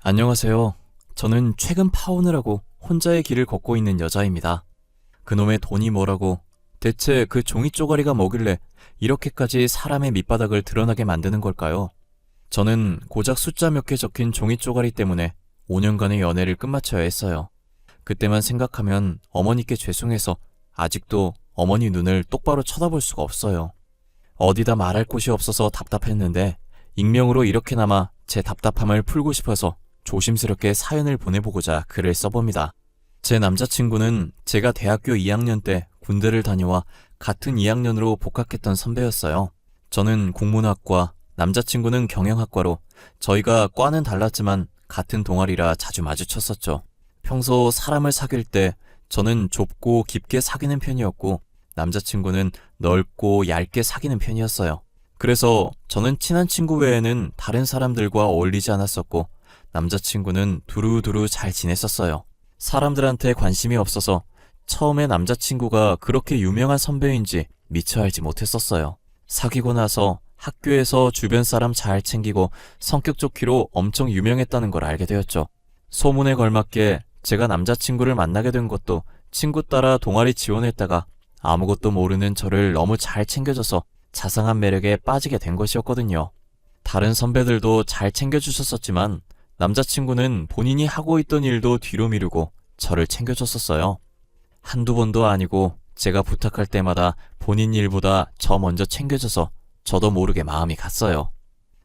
안녕하세요. 저는 최근 파혼을 하고 혼자의 길을 걷고 있는 여자입니다. 그놈의 돈이 뭐라고 대체 그 종이 쪼가리가 뭐길래 이렇게까지 사람의 밑바닥을 드러나게 만드는 걸까요? 저는 고작 숫자 몇 개 적힌 종이 쪼가리 때문에 5년간의 연애를 끝마쳐야 했어요. 그때만 생각하면 어머니께 죄송해서 아직도 어머니 눈을 똑바로 쳐다볼 수가 없어요. 어디다 말할 곳이 없어서 답답했는데 익명으로 이렇게나마 제 답답함을 풀고 싶어서 조심스럽게 사연을 보내보고자 글을 써봅니다. 제 남자친구는 제가 대학교 2학년 때 군대를 다녀와 같은 2학년으로 복학했던 선배였어요. 저는 국문학과, 남자친구는 경영학과로 저희가 과는 달랐지만 같은 동아리라 자주 마주쳤었죠. 평소 사람을 사귈 때 저는 좁고 깊게 사귀는 편이었고 남자친구는 넓고 얇게 사귀는 편이었어요. 그래서 저는 친한 친구 외에는 다른 사람들과 어울리지 않았었고 남자친구는 두루두루 잘 지냈었어요. 사람들한테 관심이 없어서 처음에 남자친구가 그렇게 유명한 선배인지 미처 알지 못했었어요. 사귀고 나서 학교에서 주변 사람 잘 챙기고 성격 좋기로 엄청 유명했다는 걸 알게 되었죠. 소문에 걸맞게 제가 남자친구를 만나게 된 것도 친구 따라 동아리 지원했다가 아무것도 모르는 저를 너무 잘 챙겨줘서 자상한 매력에 빠지게 된 것이었거든요. 다른 선배들도 잘 챙겨주셨었지만 남자친구는 본인이 하고 있던 일도 뒤로 미루고 저를 챙겨줬었어요. 한두 번도 아니고 제가 부탁할 때마다 본인 일보다 저 먼저 챙겨줘서 저도 모르게 마음이 갔어요.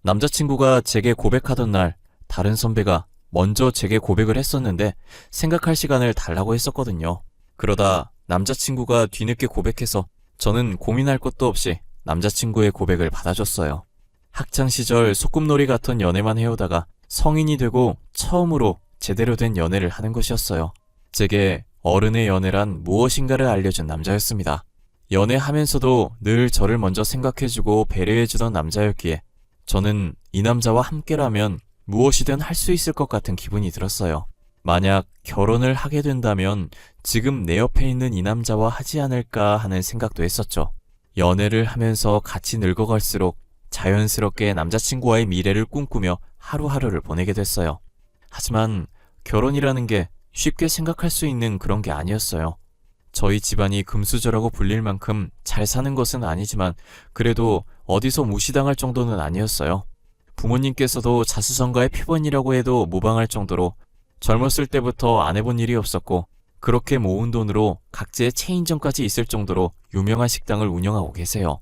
남자친구가 제게 고백하던 날 다른 선배가 먼저 제게 고백을 했었는데 생각할 시간을 달라고 했었거든요. 그러다 남자친구가 뒤늦게 고백해서 저는 고민할 것도 없이 남자친구의 고백을 받아줬어요. 학창 시절 소꿉놀이 같은 연애만 해오다가 성인이 되고 처음으로 제대로 된 연애를 하는 것이었어요. 제게 어른의 연애란 무엇인가를 알려준 남자였습니다. 연애하면서도 늘 저를 먼저 생각해주고 배려해주던 남자였기에 저는 이 남자와 함께라면 무엇이든 할 수 있을 것 같은 기분이 들었어요. 만약 결혼을 하게 된다면 지금 내 옆에 있는 이 남자와 하지 않을까 하는 생각도 했었죠. 연애를 하면서 같이 늙어갈수록 자연스럽게 남자친구와의 미래를 꿈꾸며 하루하루를 보내게 됐어요. 하지만 결혼이라는 게 쉽게 생각할 수 있는 그런 게 아니었어요. 저희 집안이 금수저라고 불릴 만큼 잘 사는 것은 아니지만 그래도 어디서 무시당할 정도는 아니었어요. 부모님께서도 자수성가의 표본이라고 해도 무방할 정도로 젊었을 때부터 안 해본 일이 없었고 그렇게 모은 돈으로 각지의 체인점까지 있을 정도로 유명한 식당을 운영하고 계세요.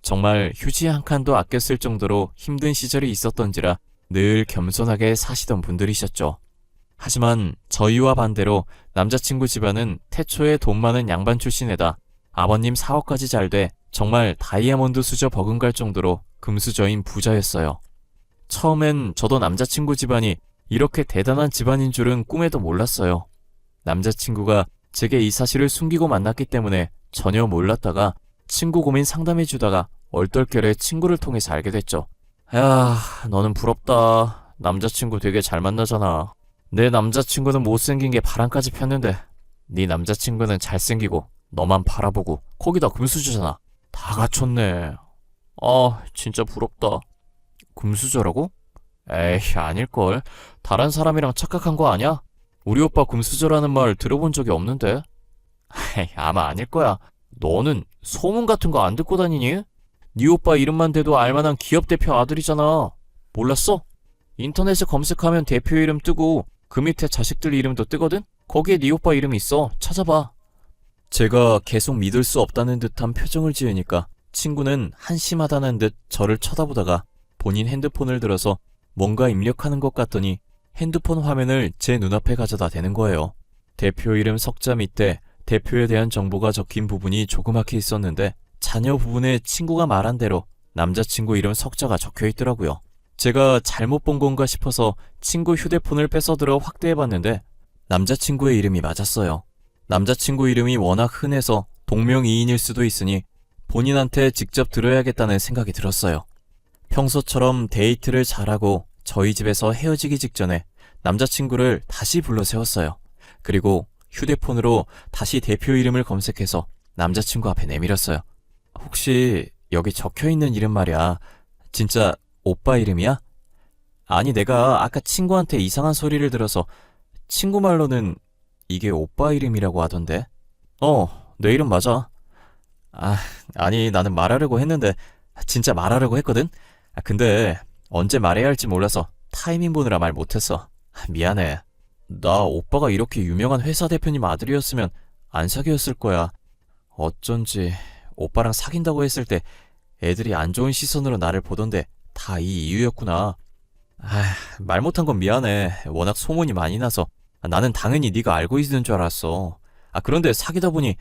정말 휴지 한 칸도 쓸 정도로 힘든 시절이 있었던지라 늘 겸손하게 사시던 분들이셨죠. 하지만 저희와 반대로 남자친구 집안은 태초에 돈 많은 양반 출신에다 아버님 사업까지 잘 돼 정말 다이아몬드 수저 버금갈 정도로 금수저인 부자였어요. 처음엔 저도 남자친구 집안이 이렇게 대단한 집안인 줄은 꿈에도 몰랐어요. 남자친구가 제게 이 사실을 숨기고 만났기 때문에 전혀 몰랐다가 친구 고민 상담해주다가 얼떨결에 친구를 통해서 알게 됐죠. 야, 너는 부럽다. 남자친구 되게 잘 만나잖아. 내 남자친구는 못생긴 게 바람까지 폈는데 네 남자친구는 잘생기고 너만 바라보고 거기다 금수저잖아. 다 갖췄네. 아, 진짜 부럽다. 금수저라고? 에이, 아닐걸. 다른 사람이랑 착각한 거 아니야? 우리 오빠 금수저라는 말 들어본 적이 없는데? 아마 아닐 거야. 너는 소문 같은 거 안 듣고 다니니? 네 오빠 이름만 대도 알만한 기업 대표 아들이잖아. 몰랐어? 인터넷에 검색하면 대표 이름 뜨고 그 밑에 자식들 이름도 뜨거든? 거기에 네 오빠 이름 있어. 찾아봐. 제가 계속 믿을 수 없다는 듯한 표정을 지으니까 친구는 한심하다는 듯 저를 쳐다보다가 본인 핸드폰을 들어서 뭔가 입력하는 것 같더니 핸드폰 화면을 제 눈앞에 가져다 대는 거예요. 대표 이름 석자 밑에 대표에 대한 정보가 적힌 부분이 조그맣게 있었는데 자녀 부분에 친구가 말한 대로 남자친구 이름 석자가 적혀 있더라고요. 제가 잘못 본 건가 싶어서 친구 휴대폰을 뺏어들어 확대해봤는데 남자친구의 이름이 맞았어요. 남자친구 이름이 워낙 흔해서 동명이인일 수도 있으니 본인한테 직접 들어야겠다는 생각이 들었어요. 평소처럼 데이트를 잘하고 저희 집에서 헤어지기 직전에 남자친구를 다시 불러 세웠어요. 그리고 휴대폰으로 다시 대표 이름을 검색해서 남자친구 앞에 내밀었어요. 혹시 여기 적혀 있는 이름 말이야. 진짜 오빠 이름이야? 아니, 내가 아까 친구한테 이상한 소리를 들어서 친구 말로는 이게 오빠 이름이라고 하던데. 어, 내 이름 맞아. 아, 아니, 나는 말하려고 했는데, 진짜 말하려고 했거든? 아, 근데, 언제 말해야 할지 몰라서 타이밍 보느라 말 못했어. 미안해. 나 오빠가 이렇게 유명한 회사 대표님 아들이었으면 안 사귀었을 거야. 어쩐지, 오빠랑 사귄다고 했을 때 애들이 안 좋은 시선으로 나를 보던데 다 이 이유였구나. 아, 말 못한 건 미안해. 워낙 소문이 많이 나서 나는 당연히 네가 알고 있는 줄 알았어. 아, 그런데 사귀다 보니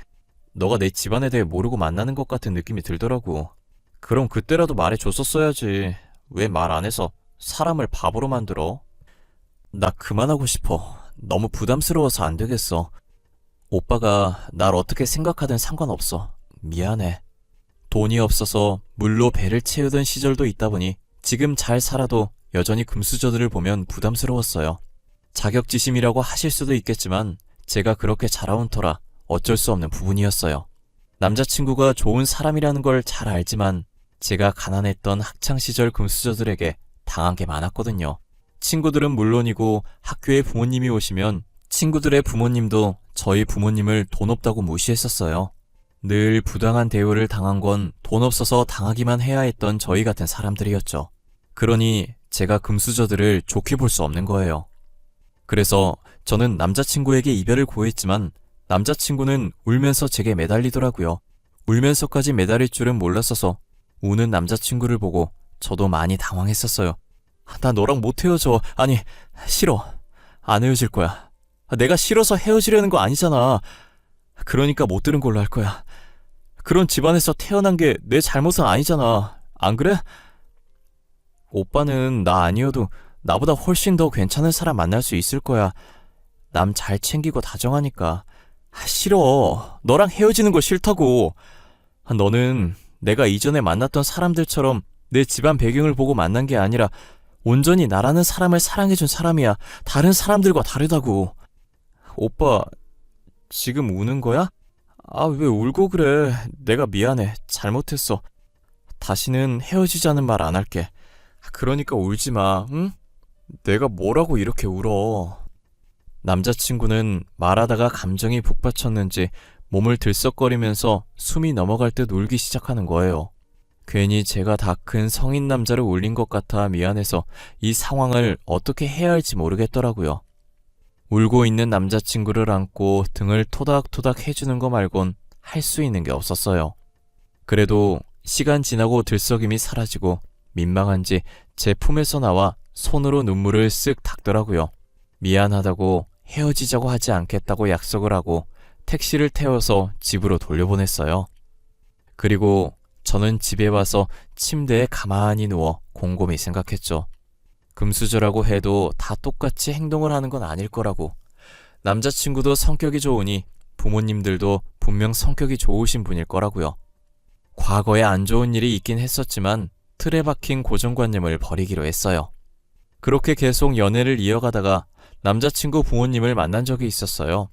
너가 내 집안에 대해 모르고 만나는 것 같은 느낌이 들더라고. 그럼 그때라도 말해줬었어야지. 왜 말 안 해서 사람을 바보로 만들어? 나 그만하고 싶어. 너무 부담스러워서 안 되겠어. 오빠가 날 어떻게 생각하든 상관없어. 미안해. 돈이 없어서 물로 배를 채우던 시절도 있다 보니 지금 잘 살아도 여전히 금수저들을 보면 부담스러웠어요. 자격지심이라고 하실 수도 있겠지만 제가 그렇게 자라온 터라 어쩔 수 없는 부분이었어요. 남자친구가 좋은 사람이라는 걸 잘 알지만 제가 가난했던 학창시절 금수저들에게 당한 게 많았거든요. 친구들은 물론이고 학교에 부모님이 오시면 친구들의 부모님도 저희 부모님을 돈 없다고 무시했었어요. 늘 부당한 대우를 당한 건 돈 없어서 당하기만 해야 했던 저희 같은 사람들이었죠. 그러니 제가 금수저들을 좋게 볼 수 없는 거예요. 그래서 저는 남자친구에게 이별을 고했지만 남자친구는 울면서 제게 매달리더라고요. 울면서까지 매달릴 줄은 몰랐어서 우는 남자친구를 보고 저도 많이 당황했었어요. 나 너랑 못 헤어져. 아니, 싫어. 안 헤어질 거야. 내가 싫어서 헤어지려는 거 아니잖아. 그러니까 못 들은 걸로 할 거야. 그런 집안에서 태어난 게 내 잘못은 아니잖아. 안 그래? 오빠는 나 아니어도 나보다 훨씬 더 괜찮은 사람 만날 수 있을 거야. 남 잘 챙기고 다정하니까. 아, 싫어. 너랑 헤어지는 거 싫다고. 아, 너는 내가 이전에 만났던 사람들처럼 내 집안 배경을 보고 만난 게 아니라 온전히 나라는 사람을 사랑해준 사람이야. 다른 사람들과 다르다고. 오빠, 지금 우는 거야? 아, 왜 울고 그래? 내가 미안해. 잘못했어. 다시는 헤어지자는 말 안 할게. 그러니까 울지 마, 응? 내가 뭐라고 이렇게 울어. 남자친구는 말하다가 감정이 북받쳤는지 몸을 들썩거리면서 숨이 넘어갈 듯 울기 시작하는 거예요. 괜히 제가 다 큰 성인 남자를 울린 것 같아 미안해서 이 상황을 어떻게 해야 할지 모르겠더라고요. 울고 있는 남자친구를 안고 등을 토닥토닥 해주는 거 말곤 할 수 있는 게 없었어요. 그래도 시간 지나고 들썩임이 사라지고 민망한지 제 품에서 나와 손으로 눈물을 쓱 닦더라고요. 미안하다고 헤어지자고 하지 않겠다고 약속을 하고 택시를 태워서 집으로 돌려보냈어요. 그리고 저는 집에 와서 침대에 가만히 누워 곰곰이 생각했죠. 금수저라고 해도 다 똑같이 행동을 하는 건 아닐 거라고. 남자친구도 성격이 좋으니 부모님들도 분명 성격이 좋으신 분일 거라고요. 과거에 안 좋은 일이 있긴 했었지만 틀에 박힌 고정관념을 버리기로 했어요. 그렇게 계속 연애를 이어가다가 남자친구 부모님을 만난 적이 있었어요.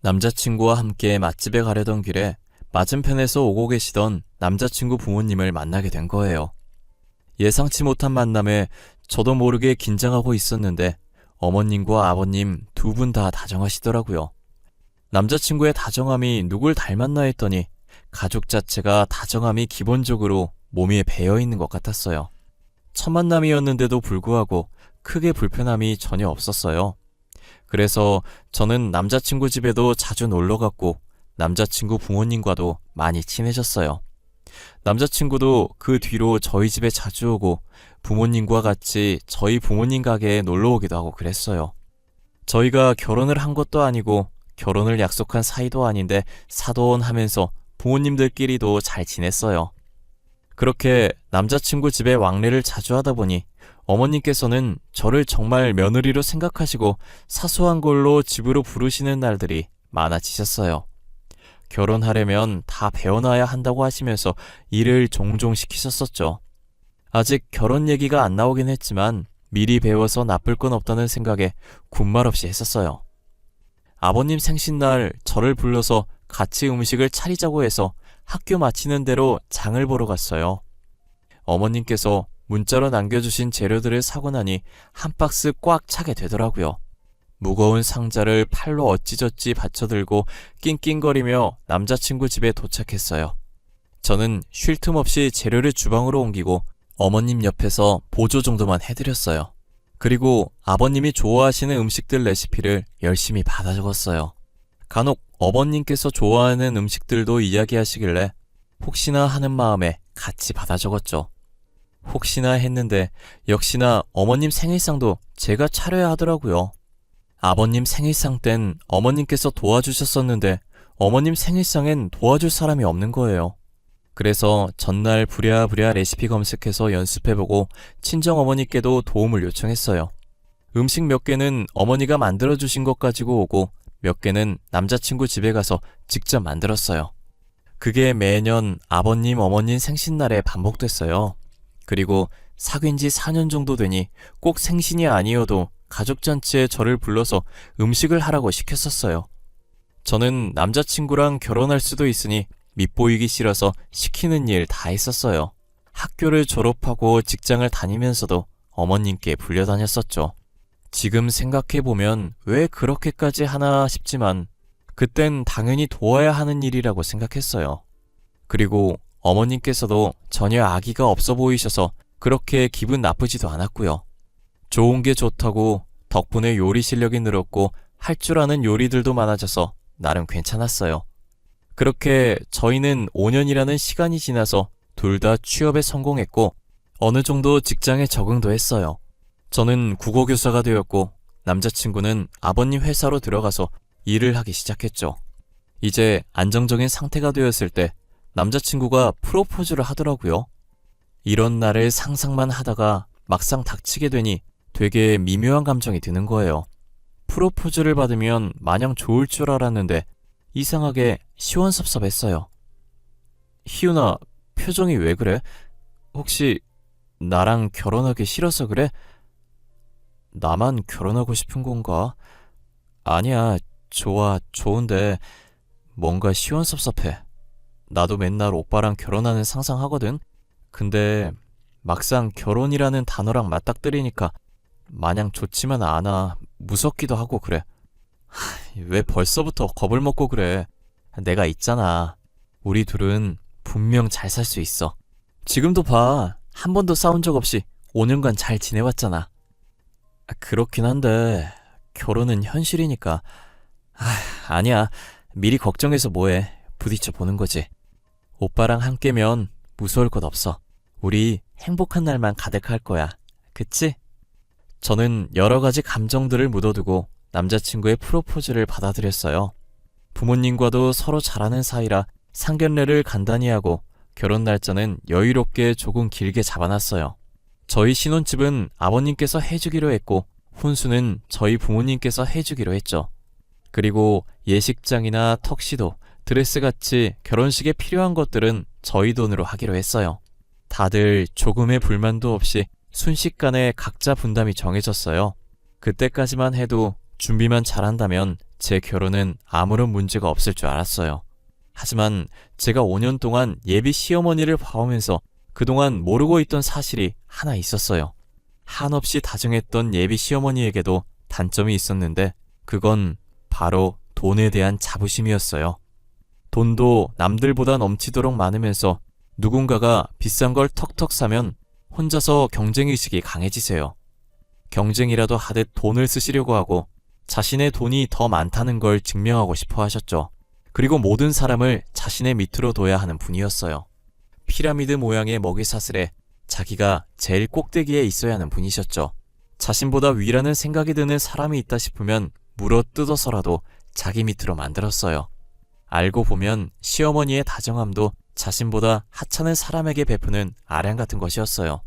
남자친구와 함께 맛집에 가려던 길에 맞은편에서 오고 계시던 남자친구 부모님을 만나게 된 거예요. 예상치 못한 만남에 저도 모르게 긴장하고 있었는데 어머님과 아버님 두 분 다 다정하시더라고요. 남자친구의 다정함이 누굴 닮았나 했더니 가족 자체가 다정함이 기본적으로 몸에 배어 있는 것 같았어요. 첫 만남이었는데도 불구하고 크게 불편함이 전혀 없었어요. 그래서 저는 남자친구 집에도 자주 놀러 갔고 남자친구 부모님과도 많이 친해졌어요. 남자친구도 그 뒤로 저희 집에 자주 오고 부모님과 같이 저희 부모님 가게에 놀러 오기도 하고 그랬어요. 저희가 결혼을 한 것도 아니고 결혼을 약속한 사이도 아닌데 사돈 하면서 부모님들끼리도 잘 지냈어요. 그렇게 남자친구 집에 왕래를 자주 하다 보니 어머님께서는 저를 정말 며느리로 생각하시고 사소한 걸로 집으로 부르시는 날들이 많아지셨어요. 결혼하려면 다 배워놔야 한다고 하시면서 일을 종종 시키셨었죠. 아직 결혼 얘기가 안 나오긴 했지만 미리 배워서 나쁠 건 없다는 생각에 군말 없이 했었어요. 아버님 생신날 저를 불러서 같이 음식을 차리자고 해서 학교 마치는 대로 장을 보러 갔어요. 어머님께서 문자로 남겨주신 재료들을 사고 나니 한 박스 꽉 차게 되더라고요. 무거운 상자를 팔로 어찌저찌 받쳐들고 낑낑거리며 남자친구 집에 도착했어요. 저는 쉴 틈 없이 재료를 주방으로 옮기고 어머님 옆에서 보조 정도만 해드렸어요. 그리고 아버님이 좋아하시는 음식들 레시피를 열심히 받아 적었어요. 간혹 어머님께서 좋아하는 음식들도 이야기하시길래 혹시나 하는 마음에 같이 받아 적었죠. 혹시나 했는데 역시나 어머님 생일상도 제가 차려야 하더라고요. 아버님 생일상 땐 어머님께서 도와주셨었는데 어머님 생일상엔 도와줄 사람이 없는 거예요. 그래서 전날 부랴부랴 레시피 검색해서 연습해보고 친정 어머니께도 도움을 요청했어요. 음식 몇 개는 어머니가 만들어주신 것 가지고 오고 몇 개는 남자친구 집에 가서 직접 만들었어요. 그게 매년 아버님, 어머님 생신날에 반복됐어요. 그리고 사귄 지 4년 정도 되니 꼭 생신이 아니어도 가족잔치에 저를 불러서 음식을 하라고 시켰었어요. 저는 남자친구랑 결혼할 수도 있으니 밉보이기 싫어서 시키는 일 다 했었어요. 학교를 졸업하고 직장을 다니면서도 어머님께 불려다녔었죠. 지금 생각해보면 왜 그렇게까지 하나 싶지만 그땐 당연히 도와야 하는 일이라고 생각했어요. 그리고 어머님께서도 전혀 아기가 없어 보이셔서 그렇게 기분 나쁘지도 않았고요. 좋은 게 좋다고 덕분에 요리 실력이 늘었고 할 줄 아는 요리들도 많아져서 나름 괜찮았어요. 그렇게 저희는 5년이라는 시간이 지나서 둘 다 취업에 성공했고 어느 정도 직장에 적응도 했어요. 저는 국어교사가 되었고 남자친구는 아버님 회사로 들어가서 일을 하기 시작했죠. 이제 안정적인 상태가 되었을 때 남자친구가 프로포즈를 하더라고요. 이런 날을 상상만 하다가 막상 닥치게 되니 되게 미묘한 감정이 드는 거예요. 프로포즈를 받으면 마냥 좋을 줄 알았는데 이상하게 시원섭섭했어요. 희훈아, 표정이 왜 그래? 혹시 나랑 결혼하기 싫어서 그래? 나만 결혼하고 싶은 건가? 아니야, 좋아, 좋은데 뭔가 시원섭섭해. 나도 맨날 오빠랑 결혼하는 상상하거든? 근데 막상 결혼이라는 단어랑 맞닥뜨리니까 마냥 좋지만 않아. 무섭기도 하고 그래. 하, 왜 벌써부터 겁을 먹고 그래. 내가 있잖아. 우리 둘은 분명 잘 살 수 있어. 지금도 봐. 한 번도 싸운 적 없이 5년간 잘 지내왔잖아. 아, 그렇긴 한데 결혼은 현실이니까. 아, 아니야. 미리 걱정해서 뭐해. 부딪혀 보는 거지. 오빠랑 함께면 무서울 것 없어. 우리 행복한 날만 가득할 거야. 그치? 저는 여러 가지 감정들을 묻어두고 남자친구의 프로포즈를 받아들였어요. 부모님과도 서로 잘하는 사이라 상견례를 간단히 하고 결혼 날짜는 여유롭게 조금 길게 잡아놨어요. 저희 신혼집은 아버님께서 해주기로 했고 혼수는 저희 부모님께서 해주기로 했죠. 그리고 예식장이나 턱시도, 드레스 같이 결혼식에 필요한 것들은 저희 돈으로 하기로 했어요. 다들 조금의 불만도 없이 순식간에 각자 분담이 정해졌어요. 그때까지만 해도 준비만 잘한다면 제 결혼은 아무런 문제가 없을 줄 알았어요. 하지만 제가 5년 동안 예비 시어머니를 봐오면서 그동안 모르고 있던 사실이 하나 있었어요. 한없이 다정했던 예비 시어머니에게도 단점이 있었는데 그건 바로 돈에 대한 자부심이었어요. 돈도 남들보다 넘치도록 많으면서 누군가가 비싼 걸 턱턱 사면 혼자서 경쟁의식이 강해지세요. 경쟁이라도 하듯 돈을 쓰시려고 하고 자신의 돈이 더 많다는 걸 증명하고 싶어 하셨죠. 그리고 모든 사람을 자신의 밑으로 둬야 하는 분이었어요. 피라미드 모양의 먹이 사슬에 자기가 제일 꼭대기에 있어야 하는 분이셨죠. 자신보다 위라는 생각이 드는 사람이 있다 싶으면 물어 뜯어서라도 자기 밑으로 만들었어요. 알고 보면 시어머니의 다정함도 자신보다 하찮은 사람에게 베푸는 아량 같은 것이었어요.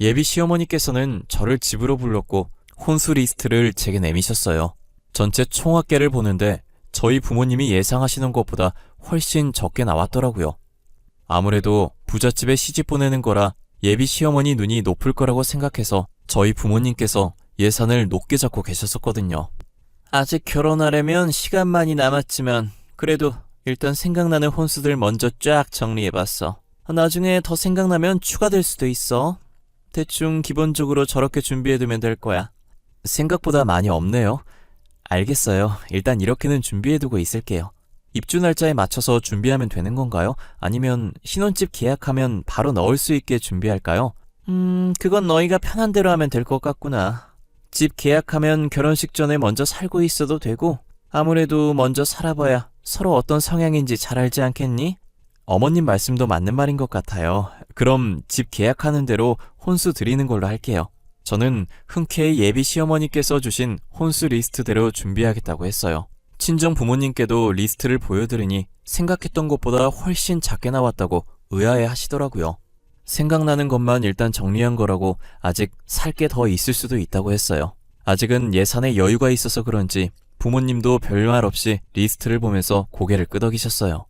예비 시어머니께서는 저를 집으로 불렀고 혼수 리스트를 제게 내미셨어요. 전체 총합계를 보는데 저희 부모님이 예상하시는 것보다 훨씬 적게 나왔더라고요. 아무래도 부잣집에 시집 보내는 거라 예비 시어머니 눈이 높을 거라고 생각해서 저희 부모님께서 예산을 높게 잡고 계셨었거든요. 아직 결혼하려면 시간만이 남았지만 그래도 일단 생각나는 혼수들 먼저 쫙 정리해봤어. 나중에 더 생각나면 추가될 수도 있어. 대충 기본적으로 저렇게 준비해두면 될 거야. 생각보다 많이 없네요. 알겠어요. 일단 이렇게는 준비해두고 있을게요. 입주 날짜에 맞춰서 준비하면 되는 건가요? 아니면 신혼집 계약하면 바로 넣을 수 있게 준비할까요? 음, 그건 너희가 편한 대로 하면 될 것 같구나. 집 계약하면 결혼식 전에 먼저 살고 있어도 되고, 아무래도 먼저 살아봐야 서로 어떤 성향인지 잘 알지 않겠니? 어머님 말씀도 맞는 말인 것 같아요. 그럼 집 계약하는 대로 혼수 드리는 걸로 할게요. 저는 흔쾌히 예비 시어머니께서 주신 혼수 리스트대로 준비하겠다고 했어요. 친정 부모님께도 리스트를 보여드리니 생각했던 것보다 훨씬 작게 나왔다고 의아해 하시더라고요. 생각나는 것만 일단 정리한 거라고 아직 살 게 더 있을 수도 있다고 했어요. 아직은 예산에 여유가 있어서 그런지 부모님도 별말 없이 리스트를 보면서 고개를 끄덕이셨어요.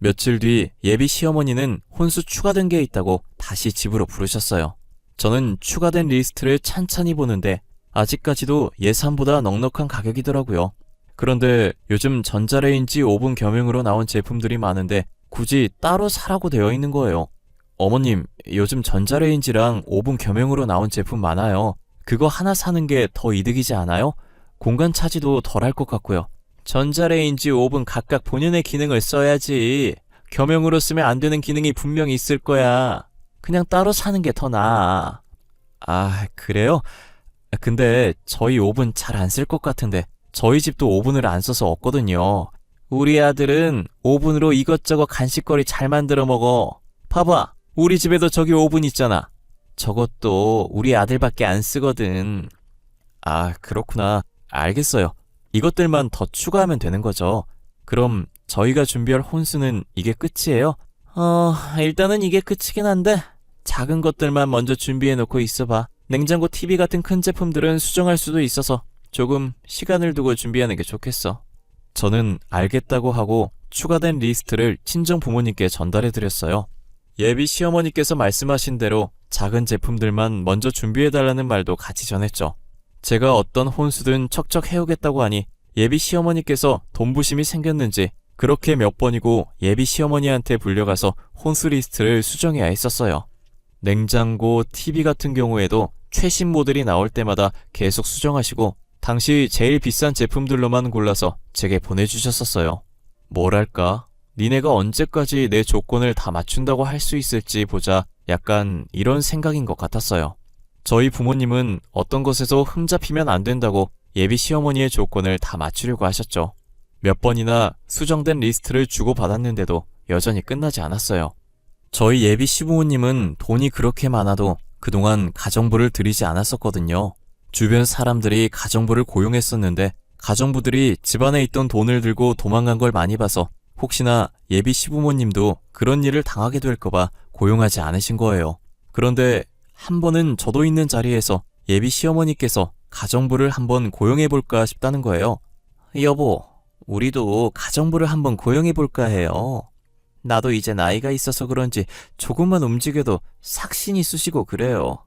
며칠 뒤 예비 시어머니는 혼수 추가된 게 있다고 다시 집으로 부르셨어요. 저는 추가된 리스트를 찬찬히 보는데 아직까지도 예산보다 넉넉한 가격이더라고요. 그런데 요즘 전자레인지 오븐 겸용으로 나온 제품들이 많은데 굳이 따로 사라고 되어 있는 거예요. 어머님, 요즘 전자레인지랑 오븐 겸용으로 나온 제품 많아요. 그거 하나 사는 게 더 이득이지 않아요? 공간 차지도 덜 할 것 같고요. 전자레인지 오븐 각각 본연의 기능을 써야지. 겸용으로 쓰면 안 되는 기능이 분명히 있을 거야. 그냥 따로 사는 게 더 나아. 아, 그래요? 근데 저희 오븐 잘 안 쓸 것 같은데 저희 집도 오븐을 안 써서 없거든요. 우리 아들은 오븐으로 이것저것 간식거리 잘 만들어 먹어. 봐봐, 우리 집에도 저기 오븐 있잖아. 저것도 우리 아들밖에 안 쓰거든. 아, 그렇구나. 알겠어요. 이것들만 더 추가하면 되는 거죠. 그럼 저희가 준비할 혼수는 이게 끝이에요? 어, 일단은 이게 끝이긴 한데 작은 것들만 먼저 준비해 놓고 있어봐. 냉장고 TV 같은 큰 제품들은 수정할 수도 있어서 조금 시간을 두고 준비하는 게 좋겠어. 저는 알겠다고 하고 추가된 리스트를 친정 부모님께 전달해 드렸어요. 예비 시어머니께서 말씀하신 대로 작은 제품들만 먼저 준비해 달라는 말도 같이 전했죠. 제가 어떤 혼수든 척척 해오겠다고 하니 예비 시어머니께서 돈부심이 생겼는지 그렇게 몇 번이고 예비 시어머니한테 불려가서 혼수 리스트를 수정해야 했었어요. 냉장고, TV 같은 경우에도 최신 모델이 나올 때마다 계속 수정하시고 당시 제일 비싼 제품들로만 골라서 제게 보내주셨었어요. 뭐랄까, 니네가 언제까지 내 조건을 다 맞춘다고 할 수 있을지 보자 약간 이런 생각인 것 같았어요. 저희 부모님은 어떤 것에서 흠잡히면 안 된다고 예비 시어머니의 조건을 다 맞추려고 하셨죠. 몇 번이나 수정된 리스트를 주고받았는데도 여전히 끝나지 않았어요. 저희 예비 시부모님은 돈이 그렇게 많아도 그동안 가정부를 들이지 않았었거든요. 주변 사람들이 가정부를 고용했었는데 가정부들이 집안에 있던 돈을 들고 도망간 걸 많이 봐서 혹시나 예비 시부모님도 그런 일을 당하게 될까봐 고용하지 않으신 거예요. 그런데 한 번은 저도 있는 자리에서 예비 시어머니께서 가정부를 한번 고용해볼까 싶다는 거예요. 여보, 우리도 가정부를 한번 고용해 볼까 해요. 나도 이제 나이가 있어서 그런지 조금만 움직여도 삭신이 쑤시고 그래요.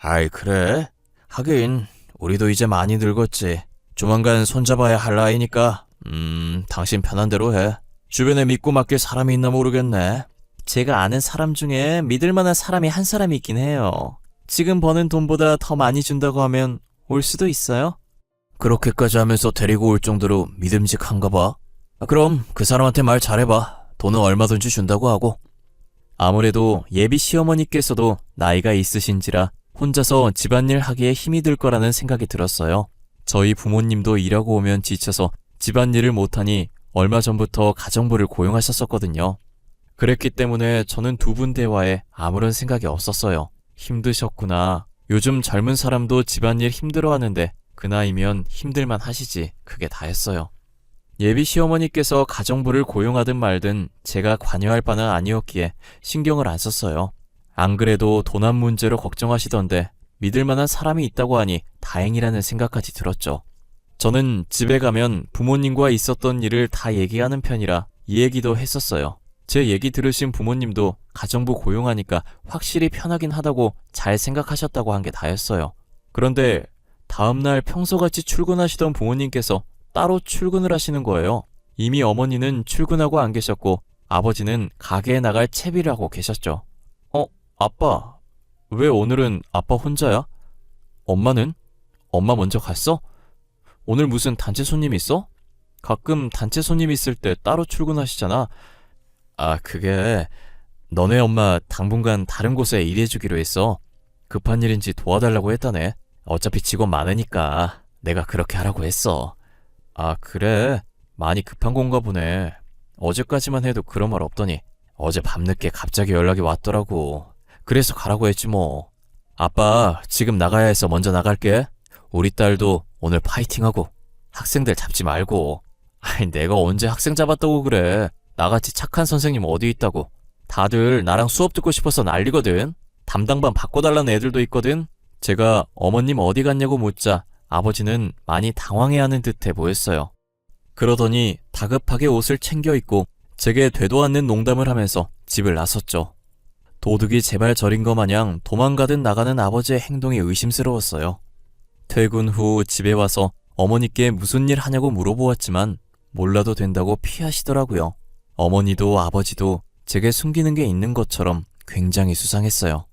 아이, 그래? 하긴, 우리도 이제 많이 늙었지. 조만간 손잡아야 할 나이니까, 음, 당신 편한 대로 해. 주변에 믿고 맡길 사람이 있나 모르겠네. 제가 아는 사람 중에 믿을 만한 사람이 한 사람이 있긴 해요. 지금 버는 돈보다 더 많이 준다고 하면 올 수도 있어요? 그렇게까지 하면서 데리고 올 정도로 믿음직한가 봐. 아, 그럼 그 사람한테 말 잘해봐. 돈은 얼마든지 준다고 하고. 아무래도 예비 시어머니께서도 나이가 있으신지라 혼자서 집안일 하기에 힘이 들 거라는 생각이 들었어요. 저희 부모님도 일하고 오면 지쳐서 집안일을 못하니 얼마 전부터 가정부를 고용하셨었거든요. 그랬기 때문에 저는 두 분 대화에 아무런 생각이 없었어요. 힘드셨구나. 요즘 젊은 사람도 집안일 힘들어 하는데 그 나이면 힘들만 하시지. 그게 다였어요. 예비 시어머니께서 가정부를 고용하든 말든 제가 관여할 바는 아니었기에 신경을 안 썼어요. 안 그래도 돈안 문제로 걱정하시던데 믿을 만한 사람이 있다고 하니 다행이라는 생각까지 들었죠. 저는 집에 가면 부모님과 있었던 일을 다 얘기하는 편이라 이 얘기도 했었어요. 제 얘기 들으신 부모님도 가정부 고용하니까 확실히 편하긴 하다고 잘 생각하셨다고 한 게 다였어요. 그런데 다음날 평소같이 출근하시던 부모님께서 따로 출근을 하시는 거예요. 이미 어머니는 출근하고 안 계셨고 아버지는 가게에 나갈 채비를 하고 계셨죠. 어, 아빠, 왜 오늘은 아빠 혼자야? 엄마는? 엄마 먼저 갔어? 오늘 무슨 단체 손님 있어? 가끔 단체 손님 있을 때 따로 출근하시잖아. 아, 그게 너네 엄마 당분간 다른 곳에 일해주기로 했어. 급한 일인지 도와달라고 했다네. 어차피 직원 많으니까 내가 그렇게 하라고 했어. 아, 그래. 많이 급한 건가 보네. 어제까지만 해도 그런 말 없더니 어제 밤늦게 갑자기 연락이 왔더라고. 그래서 가라고 했지 뭐. 아빠, 지금 나가야 해서 먼저 나갈게. 우리 딸도 오늘 파이팅하고 학생들 잡지 말고. 아니, 내가 언제 학생 잡았다고 그래. 나같이 착한 선생님 어디 있다고. 다들 나랑 수업 듣고 싶어서 난리거든. 담당반 바꿔달라는 애들도 있거든. 제가 어머님 어디 갔냐고 묻자 아버지는 많이 당황해하는 듯해 보였어요. 그러더니 다급하게 옷을 챙겨 입고 제게 되도 않는 농담을 하면서 집을 나섰죠. 도둑이 제발 저린 것 마냥 도망가듯 나가는 아버지의 행동이 의심스러웠어요. 퇴근 후 집에 와서 어머니께 무슨 일 하냐고 물어보았지만 몰라도 된다고 피하시더라고요. 어머니도 아버지도 제게 숨기는 게 있는 것처럼 굉장히 수상했어요.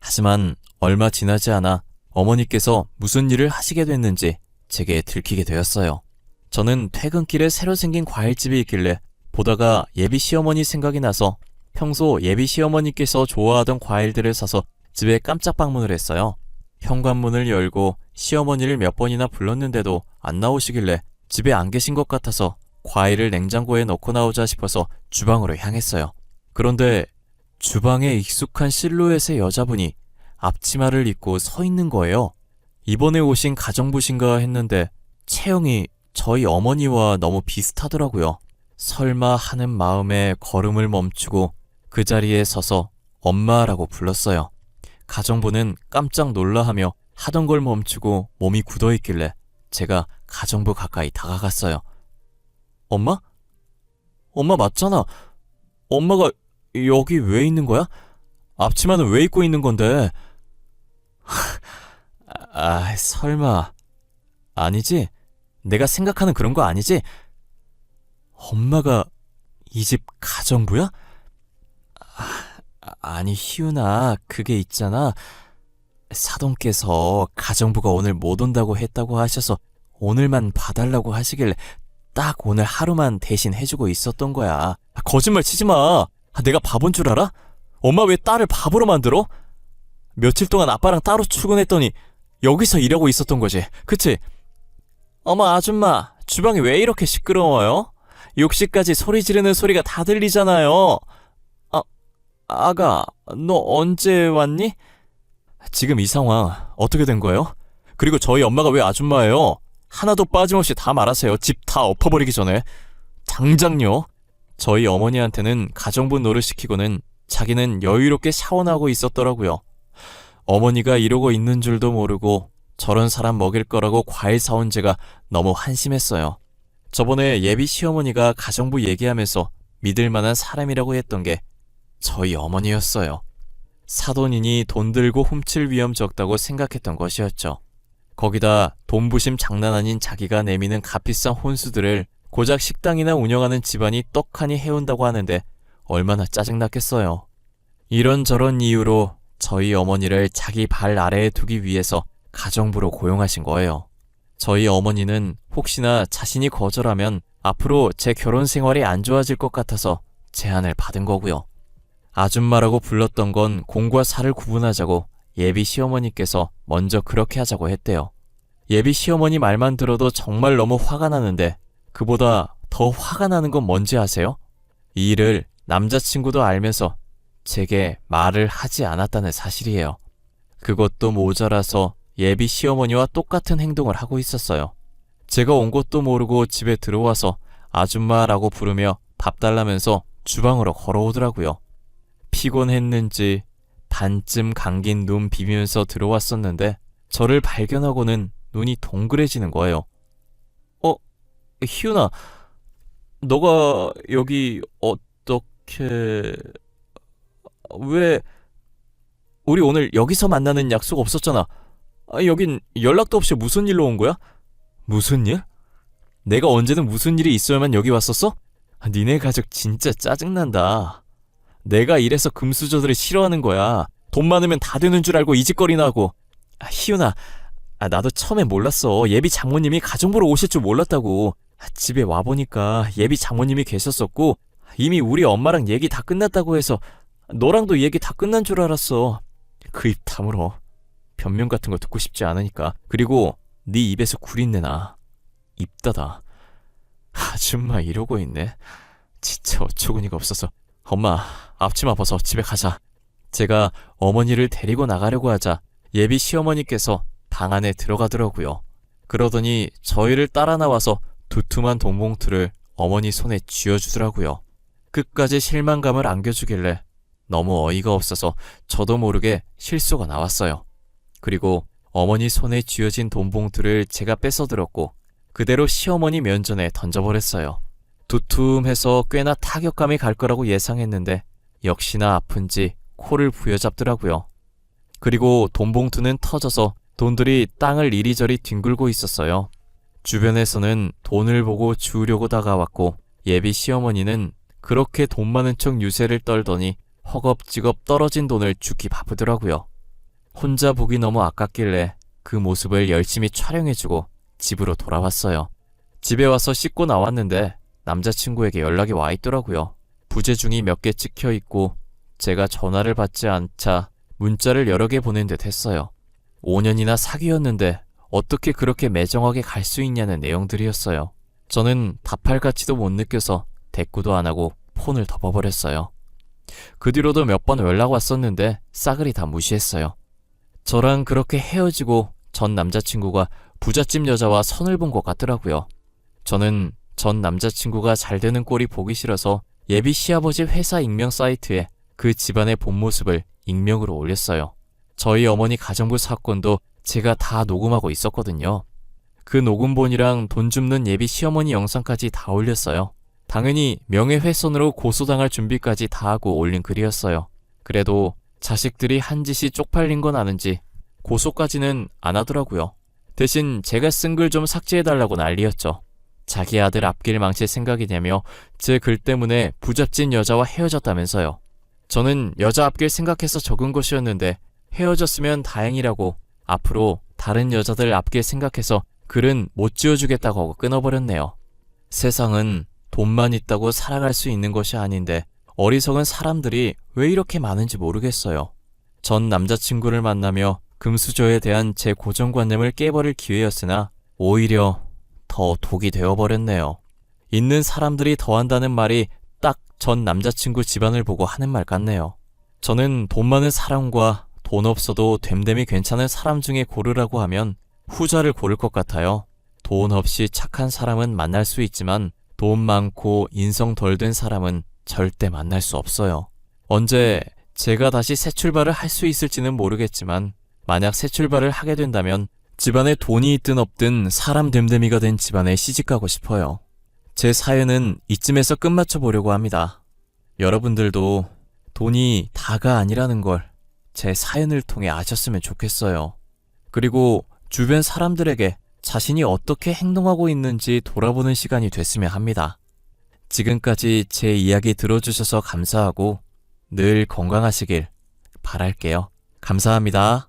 하지만 얼마 지나지 않아 어머니께서 무슨 일을 하시게 됐는지 제게 들키게 되었어요. 저는 퇴근길에 새로 생긴 과일집이 있길래 보다가 예비 시어머니 생각이 나서 평소 예비 시어머니께서 좋아하던 과일들을 사서 집에 깜짝 방문을 했어요. 현관문을 열고 시어머니를 몇 번이나 불렀는데도 안 나오시길래 집에 안 계신 것 같아서 과일을 냉장고에 넣고 나오자 싶어서 주방으로 향했어요. 그런데 주방에 익숙한 실루엣의 여자분이 앞치마를 입고 서 있는 거예요. 이번에 오신 가정부신가 했는데 체형이 저희 어머니와 너무 비슷하더라고요. 설마 하는 마음에 걸음을 멈추고 그 자리에 서서 엄마라고 불렀어요. 가정부는 깜짝 놀라하며 하던 걸 멈추고 몸이 굳어 있길래 제가 가정부 가까이 다가갔어요. 엄마? 엄마 맞잖아. 엄마가 여기 왜 있는 거야? 앞치마는 왜 입고 있는 건데? 아, 설마. 아니지? 내가 생각하는 그런 거 아니지? 엄마가 이 집 가정부야? 아, 아니, 희윤아, 그게 있잖아. 사돈께서 가정부가 오늘 못 온다고 했다고 하셔서 오늘만 봐달라고 하시길래 딱 오늘 하루만 대신 해주고 있었던 거야. 거짓말 치지 마. 아, 내가 바본 줄 알아? 엄마 왜 딸을 바보로 만들어? 며칠 동안 아빠랑 따로 출근했더니 여기서 일하고 있었던 거지. 그치? 어머 아줌마, 주방이 왜 이렇게 시끄러워요? 욕실까지 소리 지르는 소리가 다 들리잖아요. 아, 아가, 너 언제 왔니? 지금 이 상황 어떻게 된 거예요? 그리고 저희 엄마가 왜 아줌마예요? 하나도 빠짐없이 다 말하세요. 집 다 엎어버리기 전에. 당장요. 저희 어머니한테는 가정부 노릇 시키고는 자기는 여유롭게 샤워나고 있었더라고요. 어머니가 이러고 있는 줄도 모르고 저런 사람 먹일 거라고 과일 사온 제가 너무 한심했어요. 저번에 예비 시어머니가 가정부 얘기하면서 믿을 만한 사람이라고 했던 게 저희 어머니였어요. 사돈이니 돈 들고 훔칠 위험 적다고 생각했던 것이었죠. 거기다 돈부심 장난 아닌 자기가 내미는 값비싼 혼수들을 고작 식당이나 운영하는 집안이 떡하니 해온다고 하는데 얼마나 짜증났겠어요. 이런저런 이유로 저희 어머니를 자기 발 아래에 두기 위해서 가정부로 고용하신 거예요. 저희 어머니는 혹시나 자신이 거절하면 앞으로 제 결혼 생활이 안 좋아질 것 같아서 제안을 받은 거고요. 아줌마라고 불렀던 건 공과 사를 구분하자고 예비 시어머니께서 먼저 그렇게 하자고 했대요. 예비 시어머니 말만 들어도 정말 너무 화가 나는데 그보다 더 화가 나는 건 뭔지 아세요? 이 일을 남자친구도 알면서 제게 말을 하지 않았다는 사실이에요. 그것도 모자라서 예비 시어머니와 똑같은 행동을 하고 있었어요. 제가 온 것도 모르고 집에 들어와서 아줌마라고 부르며 밥 달라면서 주방으로 걸어오더라고요. 피곤했는지 반쯤 감긴 눈 비비면서 들어왔었는데 저를 발견하고는 눈이 동그래지는 거예요. 어, 희윤아, 너가 여기 어떻게... 왜... 우리 오늘 여기서 만나는 약속 없었잖아. 아, 여긴 연락도 없이 무슨 일로 온 거야? 무슨 일? 내가 언제든 무슨 일이 있어야만 여기 왔었어? 아, 니네 가족 진짜 짜증난다. 내가 이래서 금수저들을 싫어하는 거야. 돈 많으면 다 되는 줄 알고 이 짓거리나 하고. 아, 희윤아, 아, 나도 처음에 몰랐어. 예비 장모님이 가정 보러 오실 줄 몰랐다고. 아, 집에 와보니까 예비 장모님이 계셨었고, 이미 우리 엄마랑 얘기 다 끝났다고 해서 너랑도 얘기 다 끝난 줄 알았어. 그 입 다물어. 변명 같은 거 듣고 싶지 않으니까. 그리고 네 입에서 구린내 나. 입 닫아. 아줌마 이러고 있네. 진짜 어처구니가 없어서. 엄마, 앞치마 벗어 집에 가자. 제가 어머니를 데리고 나가려고 하자 예비 시어머니께서 방 안에 들어가더라고요. 그러더니 저희를 따라 나와서 두툼한 돈봉투를 어머니 손에 쥐어주더라고요. 끝까지 실망감을 안겨주길래 너무 어이가 없어서 저도 모르게 실수가 나왔어요. 그리고 어머니 손에 쥐어진 돈봉투를 제가 뺏어 들었고 그대로 시어머니 면전에 던져버렸어요. 두툼해서 꽤나 타격감이 갈 거라고 예상했는데 역시나 아픈지 코를 부여잡더라고요. 그리고 돈봉투는 터져서 돈들이 땅을 이리저리 뒹굴고 있었어요. 주변에서는 돈을 보고 주우려고 다가왔고 예비 시어머니는 그렇게 돈 많은 척 유세를 떨더니 허겁지겁 떨어진 돈을 주기 바쁘더라고요. 혼자 보기 너무 아깝길래 그 모습을 열심히 촬영해주고 집으로 돌아왔어요. 집에 와서 씻고 나왔는데 남자친구에게 연락이 와 있더라고요. 부재중이 몇 개 찍혀 있고 제가 전화를 받지 않자 문자를 여러 개 보낸 듯 했어요. 5년이나 사귀었는데 어떻게 그렇게 매정하게 갈 수 있냐는 내용들이었어요. 저는 답할 가치도 못 느껴서 대꾸도 안 하고 폰을 덮어버렸어요. 그 뒤로도 몇 번 연락 왔었는데 싸그리 다 무시했어요. 저랑 그렇게 헤어지고 전 남자친구가 부잣집 여자와 선을 본 것 같더라고요. 저는 전 남자친구가 잘 되는 꼴이 보기 싫어서 예비 시아버지 회사 익명 사이트에 그 집안의 본 모습을 익명으로 올렸어요. 저희 어머니 가정부 사건도 제가 다 녹음하고 있었거든요. 그 녹음본이랑 돈 줍는 예비 시어머니 영상까지 다 올렸어요. 당연히 명예훼손으로 고소당할 준비까지 다 하고 올린 글이었어요. 그래도 자식들이 한 짓이 쪽팔린 건 아는지 고소까지는 안 하더라고요. 대신 제가 쓴 글 좀 삭제해달라고 난리였죠. 자기 아들 앞길 망칠 생각이냐며 제 글 때문에 부잣집 여자와 헤어졌다면서요. 저는 여자 앞길 생각해서 적은 것이었는데 헤어졌으면 다행이라고 앞으로 다른 여자들 앞길 생각해서 글은 못 지어주겠다고 하고 끊어버렸네요. 세상은 돈만 있다고 살아갈 수 있는 것이 아닌데 어리석은 사람들이 왜 이렇게 많은지 모르겠어요. 전 남자친구를 만나며 금수저에 대한 제 고정관념을 깨버릴 기회였으나 오히려 더 독이 되어버렸네요. 있는 사람들이 더한다는 말이 딱 전 남자친구 집안을 보고 하는 말 같네요. 저는 돈 많은 사람과 돈 없어도 됨됨이 괜찮은 사람 중에 고르라고 하면 후자를 고를 것 같아요. 돈 없이 착한 사람은 만날 수 있지만 돈 많고 인성 덜 된 사람은 절대 만날 수 없어요. 언제 제가 다시 새 출발을 할 수 있을지는 모르겠지만 만약 새 출발을 하게 된다면 집안에 돈이 있든 없든 사람 됨됨이가 된 집안에 시집가고 싶어요. 제 사연은 이쯤에서 끝마쳐 보려고 합니다. 여러분들도 돈이 다가 아니라는 걸 제 사연을 통해 아셨으면 좋겠어요. 그리고 주변 사람들에게 자신이 어떻게 행동하고 있는지 돌아보는 시간이 됐으면 합니다. 지금까지 제 이야기 들어주셔서 감사하고 늘 건강하시길 바랄게요. 감사합니다.